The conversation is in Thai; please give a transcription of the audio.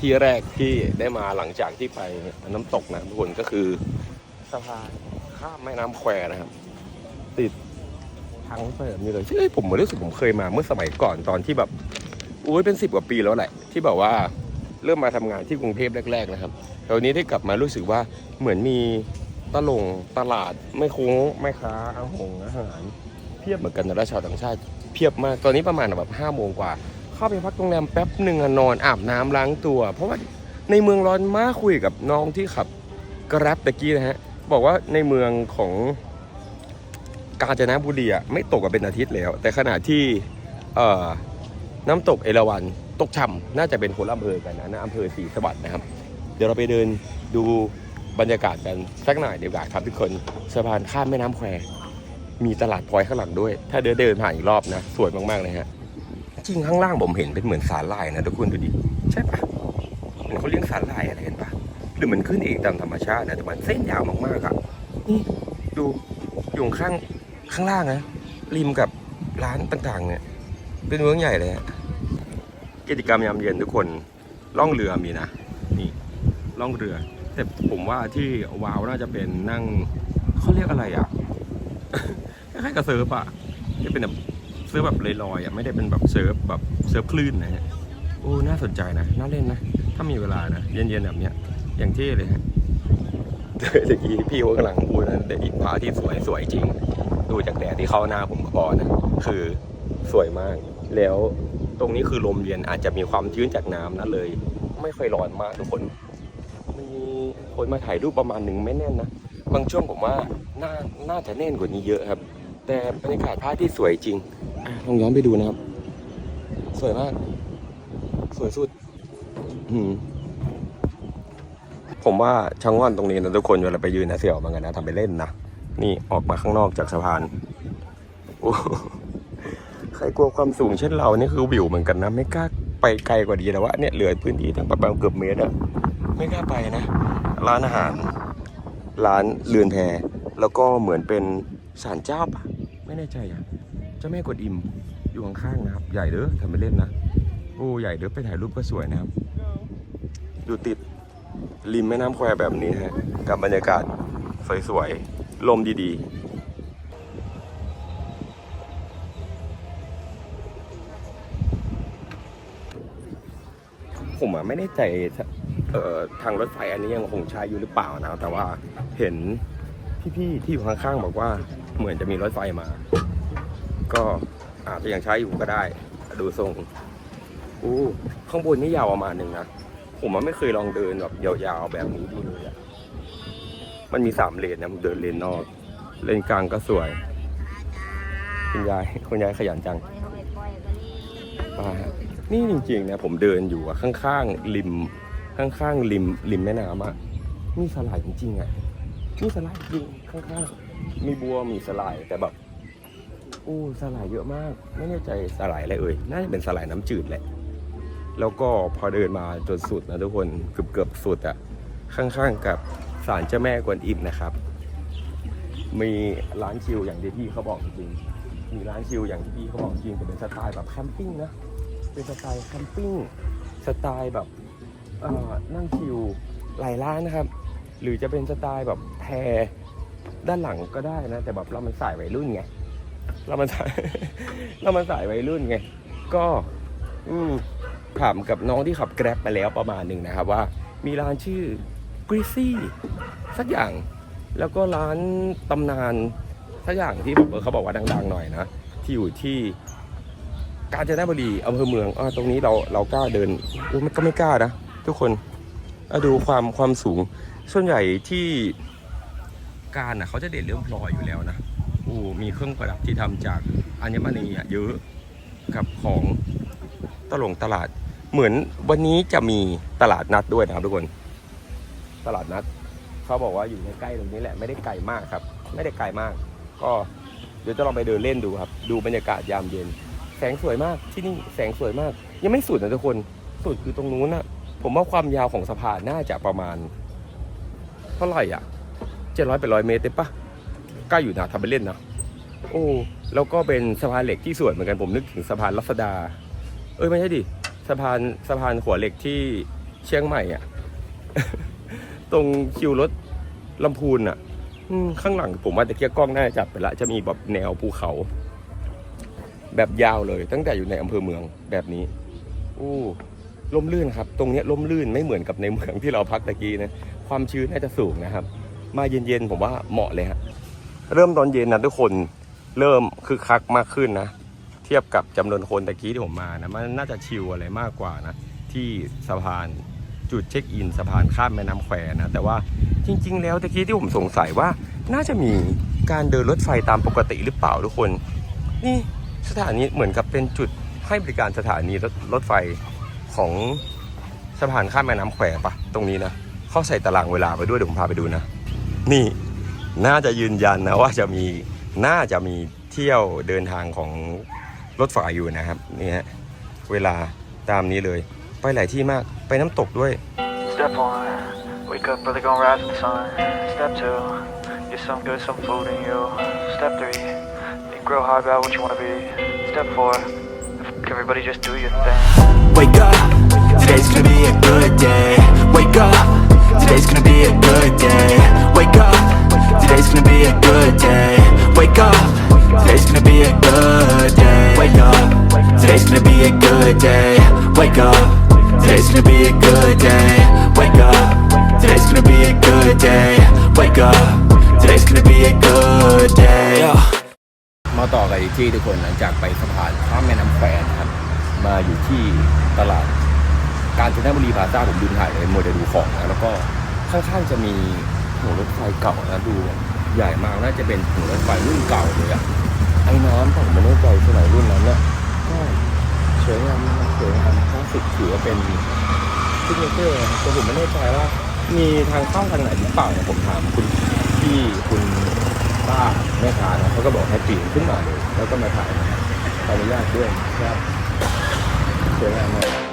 ที่แรกที่ได้มาหลังจากที่ไปน้ำตกนะทุกคนก็คือสะพานข้ามแม่น้ำแควนะครับ ติดทางรถไฟแบบนี้เลยเฮ้ยผมรู้สึกผมเคยมาเมื่อสมัยก่อนตอนที่แบบอุ้ยเป็นสิบกว่าปีแล้วแหละ ที่แบบว่าเริ่มมาทำงานที่กรุงเทพแรก ๆ นะครับแต่วันนี้ได้กลับมารู้สึกว่าเหมือนมีตลงตลาดไม่โค้งไม่ค้าอาหงอาหาร เพียบเหมือนกันนะแล้วชาวต่างชาติเพียบมากตอนนี้ประมาณแบบห้าโมงกว่า เข้าไปพักโรงแรมแป๊บหนึ่งนอนอาบน้ำล้างตัว เพราะว่าในเมืองร้อนมากคุยกับน้องที่ขับกราฟตะกี้นะฮะ บอกว่าในเมืองของกาญจนบุรีอะไม่ตกกันเป็นอาทิตย์แล้ว แต่ขณะที่เอ่อน้ำตกเอราวัณตกช่ำน่าจะเป็นคนละอำเภอกันนะนะอำเภอศรีสวัสดิ์นะครับ เดี๋ยวเราไปเดินดูบรรยากาศกันสักหน่อยเดี๋ยวกันครับทุกคนสะพานข้ามแม่น้ำแควมีตลาดพลอยข้างหลังด้วย ถ้าเดินเดินผ่านอีกรอบนะ สวยมากๆเลยฮะ จริงข้างล่างผมเห็นเป็นเหมือนสาหร่ายนะทุกคนดูดิ ใช่ปะเหมือนเขาเลี้ยงสาหร่ายอะไรกันปะหรือมันขึ้นเองตามธรรมชาตินะแต่มันเส้นยาวมากๆอะนี่ดูอยู่ข้างข้างล่างนะริมกับร้านต่างๆ เนี่ย เป็นเมืองใหญ่เลยฮะกิจกรรมยามเย็นทุกคนล่องเรือมีนะนี่ล่องเรือ แต่ผมว่าที่ว้าวน่าจะเป็นนั่งเขาเรียกอะไรอะคล้ายๆกับเซิร์ฟอะที่เป็นแบบเซิร์ฟแบบลอยๆอะไม่ได้เป็นแบบเซิร์ฟแบบเซิร์ฟคลื่นนะฮะโอ้น่าสนใจนะน่าเล่นนะ ถ้ามีเวลานะ เย็นๆแบบเนี้ยอย่างเท่เลยฮะเมื่อกี้พี่เขากำลังพูดนะแต่อีกพาที่สวยสวยจริง ดูจากแดดที่เข้าหน้าผมก็พอนะคือสวยมาก แล้วตรงนี้คือลมเย็นอาจจะมีความชื้นจากน้ำนะเลย ไม่ค่อยร้อนมากทุกคนมีคนมาถ่ายรูปประมาณหนึ่งไม่แน่นนะบางช่วงผมว่าน่าน่าจะแน่นกว่านี้เยอะครับ แต่บรรยากาศภาที่สวยจริง ลองย้อนไปดูนะครับ สวยมาก สวยสุดผมว่าช่างว่อนตรงนี้นะทุกคนเวลาไปยืนนะเสี่ยวมือนกันนะทำไปเล่นนะนี่ออกมาข้างนอกจากสะพานโอ้ใครกลัวความสูงเช่นเรานี่คือวิวเหมือนกันนะ ไม่กล้าไปไกลกว่าดีแต่ว่าเนี่ยเหลือพื้นที่ตั้งประมาณเกือบเมตรอะไม่กล้าไปนะ ร้านอาหาร ร้านเรือนแพแล้วก็เหมือนเป็นศาลเจ้าปะไม่แน่ใจอะ เจ้าแม่กวนอิมอยู่ข้างๆนะครับ ใหญ่เด้อทำไปเล่นนะ โอ้ใหญ่เด้อไปถ่ายรูปก็สวยนะครับ อยู่ติดริมแม่น้ำแควแบบนี้ฮะกับบรรยากาศสวยๆ ลมดีๆผมอะไม่แน่ใจเอ่อทางรถไฟอันนี้ยังคงใช้อยู่หรือเปล่านะ แต่ว่าเห็นพี่ๆที่อยู่ข้างๆบอกว่าเหมือนจะมีรถไฟมา ก็อาจจะยังใช้อยู่ก็ได้ ดูทรงอู้ข้างบนนี่ยาวประมาณหนึ่งนะ ผมมันไม่เคยลองเดินแบบยาวๆแบบนี้ดูเลยอะมันมีสามเลนนะผมเดินเลนนอก เลนกลางก็สวยคุณยายคุณยายขยันจังนี่จริงๆนะผมเดินอยู่อะข้างๆริม ข้างๆริม ริมแม่น้ำอะมีสลายจริงๆอะมีสลายจริงข้างๆมีบัวมีสลายแต่แบบ อ้สลายเยอะมาก ไม่แน่ใจสลายอะไรเอ่ย น่าจะเป็นสลายน้ำจืดแหละ แล้วก็พอเดินมาจนสุดนะทุกคนเกือบเกือบสุดอะข้างๆกับศาลเจ้าแม่กวนอิมนะครับ มีร้านชิลอย่างที่พี่เขาบอกจริงมีร้านชิลอย่างที่พี่เขาบอกจริงแต่เป็นสไตล์แบบแคมปิ้งนะเป็นสไตล์แคมปิ้งสไตล์แบบนั่งชิลหลายร้านนะครับ หรือจะเป็นสไตล์แบบแพรด้านหลังก็ได้นะ แต่แบบเรามันสายวัยรุ่นไง เรามันสาย เรามันสายวัยรุ่นไง ก็ อืมถามกับน้องที่ขับแกร็บมาแล้วประมาณหนึ่งนะครับว่า มีร้านชื่อกริซี่สักอย่างแล้วก็ร้านตำนานสักอย่างที่แบบเขาบอกว่าดัง ๆ หน่อยนะที่อยู่ที่กาญจนบุรีอำเภอเมืองอตรงนี้เราเรากล้าเดินโอ้มันก็ไม่กล้านะ ทุกคนดูความความสูง ส่วนใหญ่ที่การน่ะเขาจะเด่นเรื่องพลอยอยู่แล้วนะ อ้มีเครื่องประดับที่ทำจากอัญมณีเยอะกับของตลงตลาด เหมือนวันนี้จะมีตลาดนัดด้วยนะครับทุกคน ตลาดนัด เขาบอกว่าอยู่ใกล้ๆตรงนี้แหละไม่ได้ไกลมากครับ ไม่ได้ไกลมาก ก็เดี๋ยวจะลองไปเดินเล่นดูครับ ดูบรรยากาศยามเย็น แสงสวยมากที่นี่แสงสวยมาก ยังไม่สุดนะทุกคนสุดคือตรงนู้นนะผมว่าความยาวของสะพานน่าจะประมาณ เท่าไหร่อะเจ็ดร้อยแปดร้อยเมตรได้ปะ ใกล้อยู่นะทำไปเล่นนะโอ้แล้วก็เป็นสะพานเหล็กที่สวยเหมือนกันผมนึกถึงสะพานรัศดา เอ้ยไม่ใช่ดิสะพานสะพานหัวเหล็กที่เชียงใหม่อะ ตรงคิวรถลำพูนอะข้างหลังผมว่าตะเกียกกล้องน่าจะจับไปละจะมีแบบแนวภูเขา แบบยาวเลย ตั้งแต่อยู่ในอำเภอเมืองแบบนี้อู้ล่มลื่นครับ ตรงนี้ล่มลื่นไม่เหมือนกับในเมืองที่เราพักตะกี้นะ ความชื้นน่าจะสูงนะครับ มาเย็นๆผมว่าเหมาะเลยฮะ เริ่มตอนเย็นนะทุกคนเริ่มคึกคักมากขึ้นนะ เทียบกับจำนวนคนตะกี้ที่ผมมานะมันน่าจะชิลอะไรมากกว่านะที่สะพานจุดเช็คอินสะพานข้ามแม่น้ำแควนะ แต่ว่าจริง ๆ แล้วตะกี้ที่ผมสงสัยว่า น่าจะมีการเดินรถไฟตามปกติหรือเปล่าทุกคน นี่สถานีเหมือนกับเป็นจุดให้บริการสถานีรถรถไฟของสะพานข้ามแม่น้ำแควปะตรงนี้นะเขาใส่ตารางเวลาไปด้วยเดี๋ยวผมพาไปดูนะ นี่ น่าจะยืนยันนะว่าจะมีน่าจะมีเที่ยวเดินทางของรถไฟอยู่นะครับนี่ฮะเวลาตามนี้เลย ไปหลายที่มากไปน้ำตกด้วย Step one, wake up early, gonna rise with the sun. Step two, get some good, some food in you. Step three, think real hard about what you wanna be. Step four, f- everybody just do your thing. Wake up, today's gonna be a good day. Wake up, today's gonna be a good day. Wake up, today's gonna be a good day. Wake up, today's gonna be a good day. Wake up, today's gonna be a good day. Wake up, today's gonna be a good day. Wake up, today's gonna be a good day. Wake up, today's gonna be a good day. มาต่อกันอีกที่ทุกคนหลังจากไปสะพานข้ามแม่น้ำแควนะครับมาอยู่ที่ตลาดกาญจนบุรีพาซ่าผมดูถ่ายเลยโมเดลดูของนะแล้วก็ข้างๆจะมี หัวรถไฟเก่านะดูใหญ่มากน่าจะเป็นหัวรถไฟรุ่นเก่าเลยอะไอ้น้ำผมไม่แน่ใจสมัยรุ่นนั้นเนี่ยก็สวยงามสวยงามคลาสสิกถือว่าเป็นซิกเนเจอร์แต่ผมไม่แน่ใจว่า มีทางเข้าทางไหนหรือเปล่าเนี่ยผมถามคุณพี่คุณป้าแม่ค้านะเขาก็บอกให้ปีนขึ้นมาเลยแล้วก็มาถ่ายขออนุญาตด้วยครับสวยงามมาก